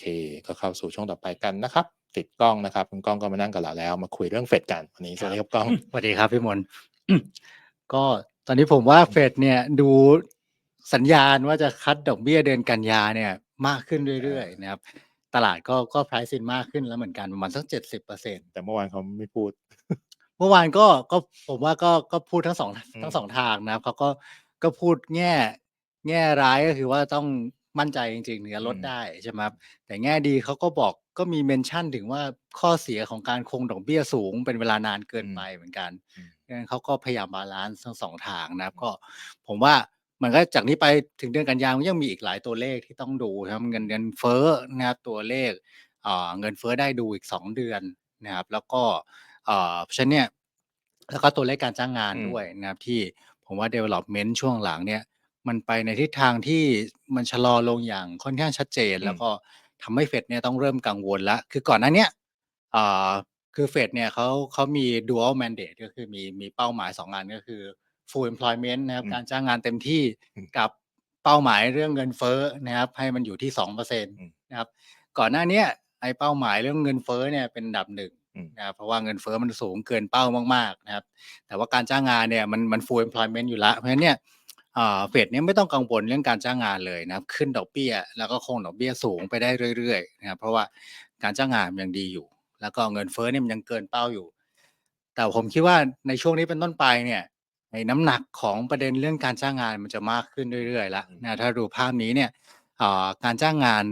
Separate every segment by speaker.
Speaker 1: เค ก็เข้าสู่ช่วงต่อไปกันนะครับ ติดกล้องนะครับคุณกล้องก็มานั่งกับเราแล้ว มาคุยเรื่องเฟดกันวันนี้สวัสดีครับกล้อง
Speaker 2: สวัสดีครับพี่มนต์ก็ตอนนี้ผมว่าเฟดเนี่ยดูสัญญาณว่าจะคัดดอกเบี้ยเดือนกันยาเนี่ยมากขึ้นเรื่อยๆนะครับ ตลาดก็ก็ price in มากขึ้นแล้วเหมือนกันประมาณสักเจ็ดสิบเปอร์เซ็น
Speaker 1: แต่เมื่อวานเขาไม่พูด
Speaker 2: เมื่อวานก็ก็ผมว่าก็ก็พูดทั้งสอง
Speaker 1: อืม
Speaker 2: ทั้งสองทางนะครับเขาก็ก็พูดแง่แง่ร้ายก็คือว่าต้อง มั่นใจจริง ๆ ถึงจะลดได้ ใช่ไหมครับ แต่แง่ดีเขาก็บอก ก็มีเมนชั่นถึงว่า ข้อเสียของการคงดอกเบี้ยสูงเป็นเวลานานเกินไปเหมือนกัน
Speaker 1: อืม
Speaker 2: ดังนั้นเขาก็พยายามบาลานซ์ทั้งสองทางนะครับก็ ผมว่า มันก็จากนี้ไปถึงเดือนกันยายน มันยังมีอีกหลายตัวเลขที่ต้องดูนะครับ เงินเดือนเฟ้อนะครับ ตัวเลขเอ่อเงินเฟ้อได้ดูอีกสองเดือนนะครับ แล้วก็เอ่อเพราะฉะนั้นเนี่ย แล้วก็ตัวเลขการจ้างงาน
Speaker 1: อืม
Speaker 2: ด้วยนะครับ ที่ผมว่า development ช่วงหลังเนี่ย มันไปในทิศทางที่มันชะลอลงอย่างค่อนข้างชัดเจน
Speaker 1: อืม
Speaker 2: แล้วก็ทำให้เฟดเนี่ยต้องเริ่มกังวลแล้ว คือก่อนหน้าเนี้ยอ่าคือเฟดเนี่ยเขาเขามี dual mandate ก็คือมีมีเป้าหมายสองอันก็คือ full employment นะครับ
Speaker 1: อืม
Speaker 2: การจ้างงานเต็มที่
Speaker 1: อืม
Speaker 2: กับเป้าหมายเรื่องเงินเฟ้อนะครับ ให้มันอยู่ที่สองเปอร์เซ็นต์
Speaker 1: อืม
Speaker 2: นะครับ ก่อนหน้าเนี้ยไอ้เป้าหมายเรื่องเงินเฟ้อเนี่ยเป็นอันดับหนึ่ง
Speaker 1: อืม
Speaker 2: นะครับเพราะว่าเงินเฟ้อมันสูงเกินเป้ามากๆนะครับ แต่ว่าการจ้างงานเนี่ยมันมัน full employment อยู่แล้วเพราะฉะนั้นเนี่ย อ่าเฟดเนี่ยไม่ต้องกังวลเรื่องการจ้างงานเลยนะครับ ขึ้นดอกเบี้ย แล้วก็คงดอกเบี้ยสูงไปได้เรื่อยๆนะครับเพราะว่าการจ้างงานมันยังดีอยู่ แล้วก็เงินเฟ้อเนี่ยมันยังเกินเป้าอยู่ แต่ผมคิดว่าในช่วงนี้เป็นต้นไปเนี่ยในน้ำหนักของประเด็นเรื่องการจ้างงานมันจะมากขึ้นเรื่อยๆแล้วนะถ้าดูภาพนี้เนี่ยอ่าการจ้างงาน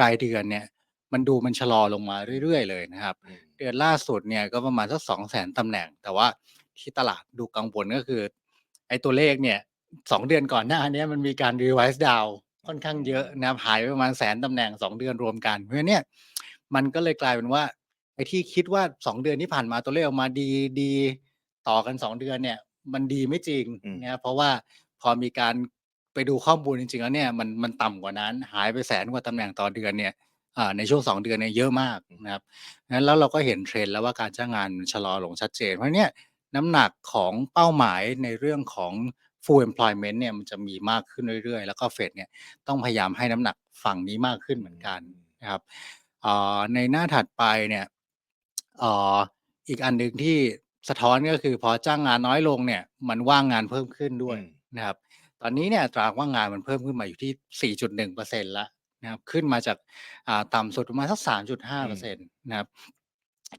Speaker 2: รายเดือนเนี่ย มันดูมันชะลอลงมาเรื่อยๆเลยนะครับ
Speaker 1: อืม
Speaker 2: เดือนล่าสุดเนี่ยก็ประมาณสักสองแสนตำแหน่ง แต่ว่าที่ตลาดดูกังวลก็คือ ไอ้ตัวเลขเนี่ย สองเดือนก่อนหน้าเนี้มันมีการ revise down ค่อนข้างเยอะนะครับหายไปประมาณแสนตำแหน่งสองเดือนรวมกัน เพราะฉะนั้นเนี่ยมันก็เลยกลายเป็นว่าไอ้ที่คิดว่าสองเดือนที่ผ่านมาตัวเลขออกมาดีดีต่อกันสองเดือนเนี่ย มันดีไม่จริง
Speaker 1: อืม
Speaker 2: นะครับเพราะว่าพอมีการไปดูข้อมูลจริงๆแล้วเนี่ยมันมันต่ำกว่านั้น หายไปแสนกว่าตำแหน่งต่อเดือนเนี่ยอ่าในช่วงสองเดือนเนี่ยเยอะมากนะครับนั้นแล้วเราก็เห็นเทรนด์แล้วว่าการจ้างงานมันชะลอลงชัดเจน เพราะเนี่ยน้ำหนักของเป้าหมายในเรื่องของ full employment เนี่ยมันจะมีมากขึ้นเรื่อยๆ แล้วก็เฟดเนี่ยต้องพยายามให้น้ำหนักฝั่งนี้มากขึ้นเหมือนกันนะครับอ่าในหน้าถัดไปเนี่ยอ่าอีกอันหนึ่งที่สะท้อนก็คือพอจ้างงานน้อยลงเนี่ยมันว่างงานเพิ่มขึ้นด้วย
Speaker 1: อืม
Speaker 2: นะครับ ตอนนี้เนี่ยอัตราว่างงานมันเพิ่มขึ้นมาอยู่ที่ 4.1เปอร์เซ็นต์แล้วนะครับขึ้นมาจากอ่าต่ำสุดประมาณสัก 3.5เปอร์เซ็นต์นะครับ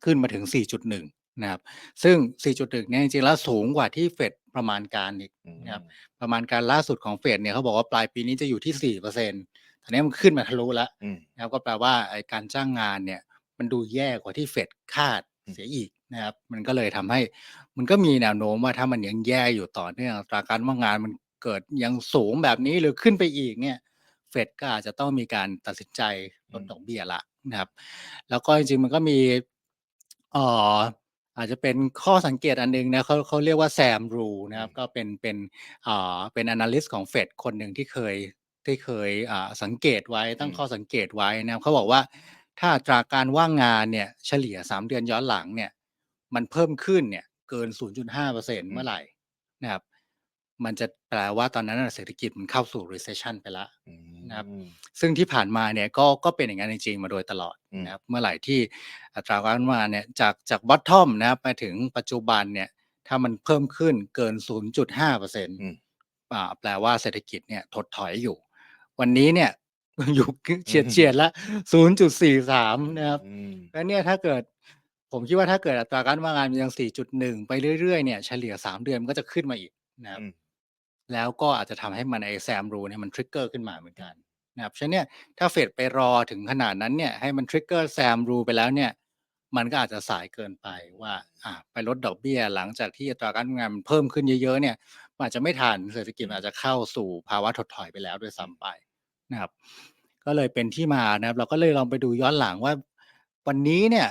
Speaker 2: ขึ้นมาถึง 4.1 นะครับซึ่ง 4.1 เนี่ยจริงๆแล้วสูงกว่าที่เฟดประมาณการอีก
Speaker 1: อืม
Speaker 2: นะครับประมาณการล่าสุดของเฟดเนี่ยเขาบอกว่าปลายปีนี้จะอยู่ที่ 4%ตอนนี้มันขึ้นมาทะลุแล้ว
Speaker 1: อืม
Speaker 2: นะครับก็แปลว่าไอ้การจ้างงานเนี่ยมันดูแย่กว่าที่เฟดคาด
Speaker 1: อืม
Speaker 2: เสียอีกนะครับมันก็เลยทำให้มันก็มีแนวโน้มว่าถ้ามันยังแย่อยู่ต่อเนื่องอัตราการว่างงานมันเกิดยังสูงแบบนี้หรือขึ้นไปอีกเนี่ยเฟดก็อาจจะต้องมีการตัดสินใจลดดอกเบี้ยละนะครับ แล้วก็จริงๆมันก็มีเอ่อ อาจจะเป็นข้อสังเกตอันหนึงนะเขาเขาเรียกว่าแซมรูนะครับ
Speaker 1: อืม
Speaker 2: ก็เป็นเป็นเอ่อเป็น analyst ของเฟดคนหนึ่งที่เคยที่เคยอ่าสังเกตไว้ตั้งข้อสังเกตไว้นะครับเขาบอกว่าถ้าอัตราการว่างงานเนี่ยเฉลี่ย 3 เดือนย้อนหลังเนี่ยมันเพิ่มขึ้นเนี่ยเกิน 0.5%เมื่อไหร่นะครับ มันจะแปลว่าตอนนั้นนะเศรษฐกิจมันเข้าสู่ recession ไปแล้ว
Speaker 1: อืม
Speaker 2: นะครับซึ่งที่ผ่านมาเนี่ยก็ก็เป็นอย่างนั้นจริงๆมาโดยตลอด
Speaker 1: อืม
Speaker 2: นะครับเมื่อไหร่ที่อัตราการว่างงานเนี่ยจากจาก bottom นะครับมาถึงปัจจุบันเนี่ยถ้ามันเพิ่มขึ้นเกิน 0.5เปอร์เซ็นต์
Speaker 1: อืม
Speaker 2: อ่าแปลว่าเศรษฐกิจเนี่ยถดถอยอยู่ วันนี้เนี่ยอยู่เฉียดเฉียดๆละ 0.43 นะครับ
Speaker 1: อืม
Speaker 2: แล้วเนี่ยถ้าเกิดผมคิดว่าถ้าเกิดอัตราการว่างงานมันยัง 4.1 ไปเรื่อยๆ เนี่ยเฉลี่ย 3 เดือนมันก็จะขึ้นมาอีกนะครับ
Speaker 1: อืม
Speaker 2: แล้วก็อาจจะทำให้มันไอแซมรูเนี่ยมันทริกเกอร์ขึ้นมาเหมือนกันนะครับฉะนั้นเนี่ยถ้าเฟดไปรอถึงขนาดนั้นเนี่ยให้มันทริกเกอร์แซมรูไปแล้วเนี่ยมันก็อาจจะสายเกินไปว่าอ่าไปลดดอกเบี้ยหลังจากที่อัตราการงานมันเพิ่มขึ้นเยอะๆเนี่ยอาจจะไม่ทันเศรษฐกิจมันอาจจะเข้าสู่ภาวะถดถอยไปแล้วด้วยซ้ำไปนะครับ ก็เลยเป็นที่มานะครับ เราก็เลยลองไปดูย้อนหลังว่า วันนี้เนี่ย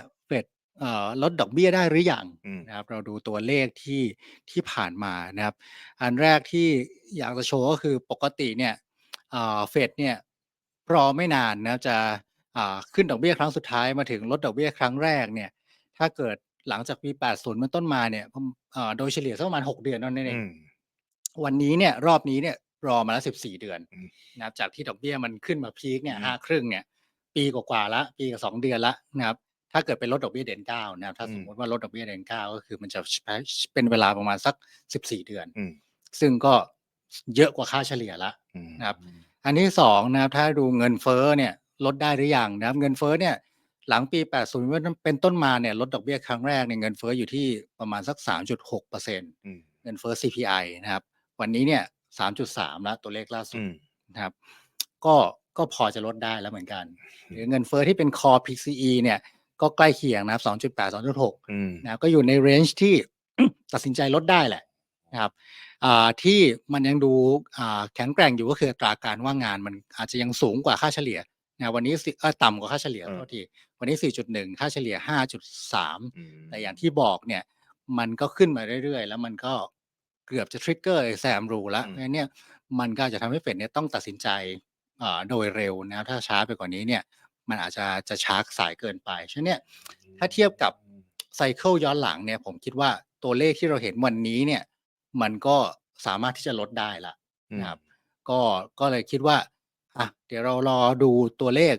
Speaker 2: เฟดเอ่อลดดอกเบี้ยได้หรือยัง
Speaker 1: อืม
Speaker 2: นะครับ เราดูตัวเลขที่ที่ผ่านมานะครับ อันแรกที่อยากจะโชว์ก็คือปกติเนี่ยเฟดเนี่ยรอไม่นานนะจะอ่าขึ้นดอกเบี้ยครั้งสุดท้ายมาถึงลดดอกเบี้ยครั้งแรกเนี่ยถ้าเกิดหลังจากปี 80เป็นต้นมาเนี่ยผมเอ่อโดยเฉลี่ยสักประมาณ 6 เดือนเท่านั้นเอง
Speaker 1: อืม
Speaker 2: วันนี้เนี่ยรอบนี้เนี่ยรอมาแล้ว14เดือน
Speaker 1: อืม
Speaker 2: นะครับจากที่ดอกเบี้ยมันขึ้นมาพีคเนี่ย
Speaker 1: อืม
Speaker 2: ห้าครึ่งเนี่ย ปีกว่าๆละ ปีกับสองเดือนละนะครับ ถ้าเกิดเป็นลดดอกเบี้ยเดือนเก้านะครับถ้า
Speaker 1: อืม
Speaker 2: สมมติว่าลดดอกเบี้ยเดือนเก้าก็คือมันจะใช้เป็นเวลาประมาณสักสิบสี่เดือน
Speaker 1: อืม
Speaker 2: ซึ่งก็เยอะกว่าค่าเฉลี่ยละ
Speaker 1: อืม
Speaker 2: นะครับ อันที่สองนะครับถ้าดูเงินเฟ้อเนี่ยลดได้หรือยังนะครับ เงินเฟ้อเนี่ยหลังปี 80 เป็นต้นมาเนี่ยลดดอกเบี้ยครั้งแรกเนี่ยเงินเฟ้ออยู่ที่ประมาณสัก 3.6เปอร์เซ็นต์
Speaker 1: อืม
Speaker 2: เงินเฟ้อ CPI นะครับ วันนี้เนี่ย 3.3 แล้วตัวเลขล่าสุ
Speaker 1: อื
Speaker 2: ด
Speaker 1: ม
Speaker 2: นะครับ ก็ก็พอจะลดได้แล้วเหมือนกัน หรือเงินเฟ้อที่เป็น core PCE เนี่ย ก็ใกล้เคียงนะครับ2.8 2.6
Speaker 1: อืม
Speaker 2: นะครับก็อยู่ในเรนจ์ที่ ตัดสินใจลดได้แหละนะครับอ่าที่มันยังดูอ่าแข็งแกร่งอยู่ก็คืออัตราการว่างงานมันอาจจะยังสูงกว่าค่าเฉลี่ยนะวันนี้สิเอ่อต่ำกว่าค่าเฉลี่ย
Speaker 1: เออ
Speaker 2: โทษทีวันนี้ 4.1 ค่าเฉลี่ย 5.3
Speaker 1: อืม
Speaker 2: แต่อย่างที่บอกเนี่ยมันก็ขึ้นมาเรื่อยๆ แล้วมันก็เกือบจะทริกเกอร์แซมรูแล้วเพราะฉะนั้นเนี่ยมันก็อาจจะทำให้เฟดเนี่ยต้องตัดสินใจอ่าโดยเร็วนะครับถ้าช้าไปกว่านี้เนี่ย มันอาจจะจะช้าสายเกินไปฉะนั้นเนี่ยถ้าเทียบกับไซเคิลย้อนหลังเนี่ยผมคิดว่าตัวเลขที่เราเห็นวันนี้เนี่ย มันก็สามารถที่จะลดได้ละนะครับ ก็ก็เลยคิดว่าอะเดี๋ยวเรารอดูตัวเลข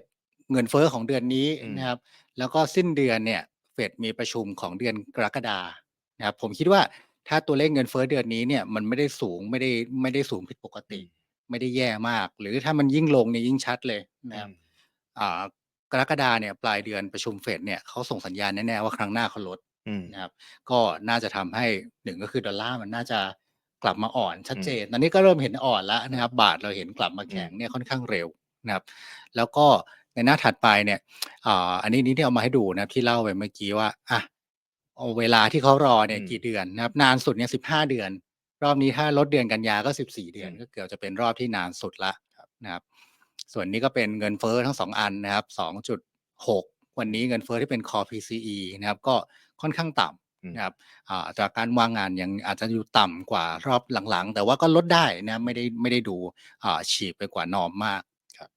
Speaker 2: เงินเฟ้อของเดือนนี้
Speaker 1: อืม
Speaker 2: นะครับ แล้วก็สิ้นเดือนเนี่ยเฟดมีประชุมของเดือนกรกฎานะครับ ผมคิดว่าถ้าตัวเลขเงินเฟ้อเดือนนี้เนี่ยมันไม่ได้สูงไม่ได้ไม่ได้สูงผิดปกติ ไม่ได้แย่มาก หรือถ้ามันยิ่งลงเนี่ยยิ่งชัดเลยนะครับอ่า กรกฎาเนี่ยปลายเดือนประชุมเฟดเนี่ยเขาส่งสัญญาณแน่ๆว่าครั้งหน้าเขาลด
Speaker 1: อืม
Speaker 2: นะครับ ก็น่าจะทำให้หนึ่งก็คือดอลลาร์มันน่าจะกลับมาอ่อนชัดเจน ตอนนี้ก็เริ่มเห็นอ่อนแล้วนะครับ บาทเราเห็นกลับมาแข็งเนี่ยค่อนข้างเร็วนะครับ แล้วก็ในหน้าถัดไปเนี่ยอ่าอันนี้นี่ที่เอามาให้ดูนะครับที่เล่าไปเมื่อกี้ว่าอะเอาเวลาที่เขารอเนี่ย
Speaker 1: อืม
Speaker 2: กี่เดือนนะครับ นานสุดเนี่ยสิบห้าเดือน รอบนี้ถ้าลดเดือนกันยาก็สิบสี่เดือน
Speaker 1: อืม
Speaker 2: ก็เกือบจะเป็นรอบที่นานสุดละนะครับ ส่วนนี้ก็เป็นเงินเฟ้อทั้งสองอันนะครับสองจุดหกวันนี้เงินเฟ้อที่เป็น core PCE นะครับก็ค่อนข้างต่
Speaker 1: อืมำ
Speaker 2: นะครับอ่าอัตราการว่างงานยังอาจจะอยู่ต่ำกว่ารอบหลังๆ แต่ว่าก็ลดได้นะไม่ได้ไม่ได้ดูอ่าฉีกไปกว่านอมมาก
Speaker 1: ครับ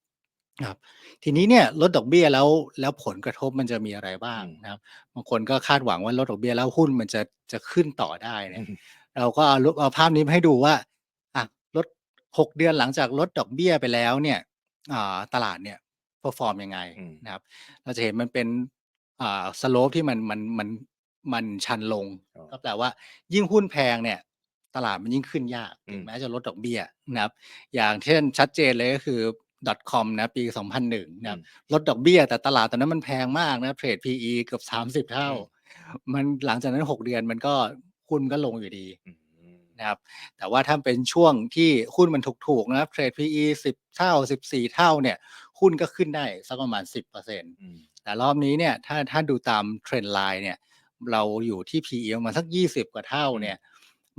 Speaker 2: ครับ ทีนี้เนี่ยลดดอกเบี้ยแล้วแล้วผลกระทบมันจะมีอะไรบ้าง
Speaker 1: อืม
Speaker 2: นะครับ บางคนก็คาดหวังว่าลดดอกเบี้ยแล้วหุ้นมันจะจะขึ้นต่อได้เนี่ย
Speaker 1: อืม
Speaker 2: เราก็เอารูปเอาภาพนี้มาให้ดูว่าอะลดหกเดือนหลังจากลดดอกเบี้ยไปแล้วเนี่ย อ่า ตลาดเนี่ยเ e อร์ฟอร์มยังไง
Speaker 1: อืม
Speaker 2: นะครับ เราจะเห็นมันเป็น อ่าสโลปที่มันมันมันมันชันลง
Speaker 1: อ๋อ
Speaker 2: ก็แปลว่ายิ่งหุ้นแพงเนี่ย ตลาดมันยิ่งขึ้นยาก
Speaker 1: อืม
Speaker 2: ถึงแม้จะลดดอกเบี้ยนะครับ อย่างเช่นชัดเจนเลยก็คือ .com นะปี 2001 นะครับลดดอกเบี้ยแต่ตลาดตอนนั้นมันแพงมากนะเทรด PE เกือบ 30เท่ามันหลังจากนั้น 6 เดือนมันก็หุ้นก็ลงอยู่ดี
Speaker 1: อืม
Speaker 2: นะครับ แต่ว่าถ้าเป็นช่วงที่หุ้นมันถูกๆนะครับเทรด PE 10 เท่า 14 เท่าเนี่ยหุ้นก็ขึ้นได้สักประมาณ 10%
Speaker 1: อืม
Speaker 2: แต่รอบนี้เนี่ยถ้าถ้าดูตามเทรนด์ไลน์เนี่ยเราอยู่ที่ PE ประมาณสัก 20 กว่าเท่าเนี่ย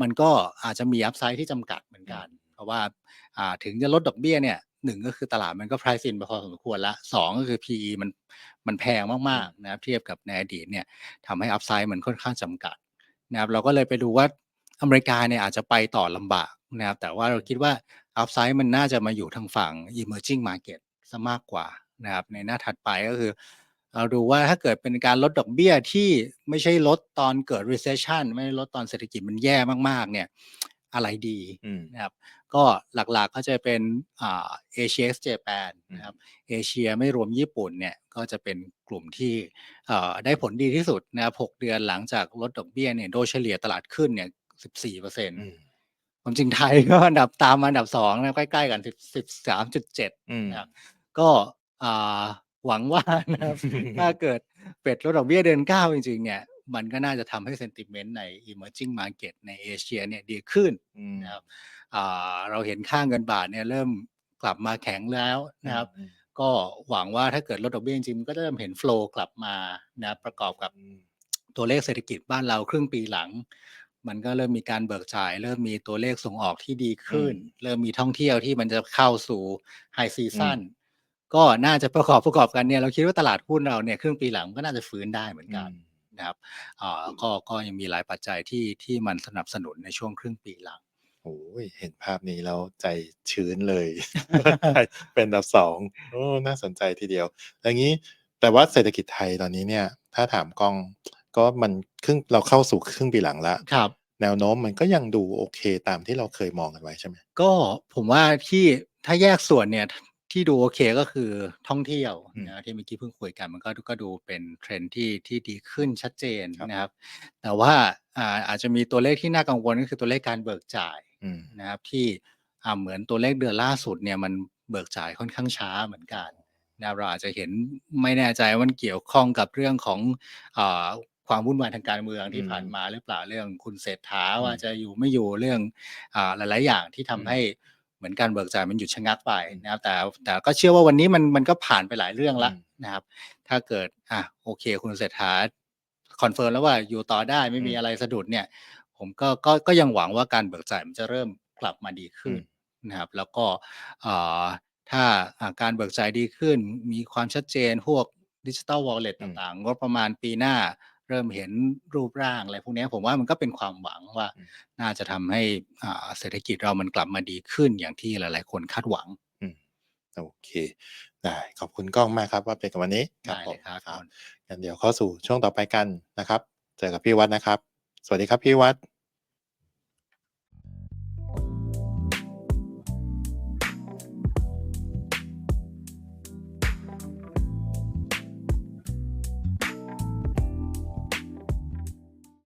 Speaker 2: มันก็อาจจะมีอัพไซด์ที่จำกัดเหมือนกัน เพราะว่าอ่าถึงจะลดดอกเบี้ยเนี่ยหนึ่งก็คือตลาดมันก็ price in ไปพอสมควรละสองก็คือ PE มันมันแพงมากๆนะครับเทียบกับในอดีตเนี่ยทำให้อัพไซด์มันค่อนข้างจำกัดนะครับเราก็เลยไปดูว่า อเมริกาเนี่ยอาจจะไปต่อลำบากนะครับแต่ว่าเราคิดว่าอัพไซด์มันน่าจะมาอยู่ทางฝั่ง emerging market ซะมากกว่านะครับในหน้าถัดไปก็คือ เราดูว่าถ้าเกิดเป็นการลดดอกเบี้ยที่ไม่ใช่ลดตอนเกิด recession ไม่ได้ลดตอนเศรษฐกิจมันแย่มากๆเนี่ยอะไรดี
Speaker 1: อืม
Speaker 2: นะครับก็หลักๆก็จะเป็นอ่าเอเชียเจแปนนะครับเอเชียไม่รวมญี่ปุ่นเนี่ยก็จะเป็นกลุ่มที่เอ่อได้ผลดีที่สุดนะครับ6เดือนหลังจากลดดอกเบี้ยเนี่ยโดยเฉลี่ยตลาดขึ้นเนี่ย 14เปอร์เซ็นต์
Speaker 1: อืม
Speaker 2: ความจริงไทยก็อันดับตามมาอันดับสองนะใกล้ๆกัน10 13.7
Speaker 1: อืม
Speaker 2: นะครับก็อ่าหวังว่านะครับถ้าเกิดเฟดลดดอกเบี้ยเดือนเก้าจริงๆ เนี่ย มันก็น่าจะทำให้เซนติเมนต์ใน emerging market ในเอเชียเนี่ยดีขึ้น
Speaker 1: อืม
Speaker 2: นะครับอ่าเราเห็นค่าเงินบาทเนี่ยเริ่มกลับมาแข็งแล้วนะครับ
Speaker 1: อืม
Speaker 2: ก็หวังว่าถ้าเกิดลดดอกเบี้ยจริงๆมันก็เริ่มเห็นโฟล์กลับมานะประกอบกับ
Speaker 1: อืม
Speaker 2: ตัวเลขเศรษฐกิจบ้านเราครึ่งปีหลัง มันก็เริ่มมีการเบิกจ่าย เริ่มมีตัวเลขส่งออกที่ดีขึ้น เริ่มมีท่องเที่ยวที่มันจะเข้าสู่ไฮซีซั n นก็น่าจะประกอบประกอบกันเนี่ยเราคิดว่าตลาดหุ้นเราเนี่ยครึ่งปีหลังก็น่าจะฟื้นได้เหมือนกันนะครับอ่าก็ก็ยังมีหลายปัจจัยที่ที่มันสนับสนุนในช่วงครึ่งปีหลัง
Speaker 1: โอ้ยเห็นภาพนี้แล้วใจชื้นเลย เป็นอันดับสองโอ้น่าสนใจทีเดียวอย่างนี้แต่ว่าเศรษฐกิจไทยตอนนี้เนี่ย ถ้าถามกล้อง ก็มันครึ่งเราเข้าสู่ครึ่งปีหลังแล้ว
Speaker 2: ครับ
Speaker 1: แนวโน้มมันก็ยังดูโอเคตามที่เราเคยมองกันไว้ใช่ไหม
Speaker 2: ก็ผมว่าที่ถ้าแยกส่วนเนี่ยที่ดูโอเคก็คือท่องเที่ยว
Speaker 1: อืม
Speaker 2: นะที่เมื่อกี้เพิ่งคุยกันมันก็ก็ดูเป็นเทรนด์ที่ที่ดีขึ้นชัดเจน
Speaker 1: ครับ
Speaker 2: นะครับ แต่ว่าอ่าอาจจะมีตัวเลขที่น่ากังวลก็คือตัวเลขการเบิกจ่าย
Speaker 1: อืม
Speaker 2: นะครับ ที่อ่าเหมือนตัวเลขเดือนล่าสุดเนี่ยมันเบิกจ่ายค่อนข้างช้าเหมือนกันนะครับเราอาจจะเห็นไม่แน่ใจว่ามันเกี่ยวข้องกับเรื่องของอา ความวุ่นวายทางการเมืองที่
Speaker 1: อืม
Speaker 2: ผ่านมาหรือเปล่าเรื่องคุณเศรษฐา
Speaker 1: อืม
Speaker 2: ว่าจะอยู่ไม่อยู่เรื่องอ่าหลาย ๆ อย่างที่ทำ
Speaker 1: อืม
Speaker 2: ให้เหมือนการเบิกจ่ายมันหยุดชะงักไป
Speaker 1: อืม
Speaker 2: นะครับ แต่แต่ก็เชื่อว่าวันนี้มันมันก็ผ่านไปหลายเรื่องละ
Speaker 1: อืม
Speaker 2: นะครับ ถ้าเกิดอะโอเค คุณเศรษฐาคอนเฟิร์มแล้วว่าอยู่ต่อได้ไม่มี
Speaker 1: อืม
Speaker 2: อะไรสะดุดเนี่ย ผมก็ก็ก็ยังหวังว่าการเบิกจ่ายมันจะเริ่มกลับมาดีขึ้นนะครับ แล้วก็เอ่อถ้าอ่าการเบิกจ่ายดีขึ้น มีความชัดเจนพวกดิจิ t a ลวอลเล็ต
Speaker 1: อืม
Speaker 2: ต่างๆงบประมาณปีหน้า เริ่มเห็นรูปร่างอะไรพวกเนี้ยผมว่ามันก็เป็นความหวังว่า
Speaker 1: อืม
Speaker 2: น่าจะทำให้อ่าเศรษฐกิจเรามันกลับมาดีขึ้นอย่างที่หลาย ๆ คนคาดหวัง
Speaker 1: อืมโอเคได้ขอบคุณกล้องมากครับว่าเป็นกับวันนี้
Speaker 2: ได้เลย
Speaker 1: ผม
Speaker 2: ครับ
Speaker 1: งั้นเดี๋ยวเข้าสู่ช่วงต่อไปกันนะครับ เจอกับพี่วัดนะครับ สวัสดีครับพี่วัด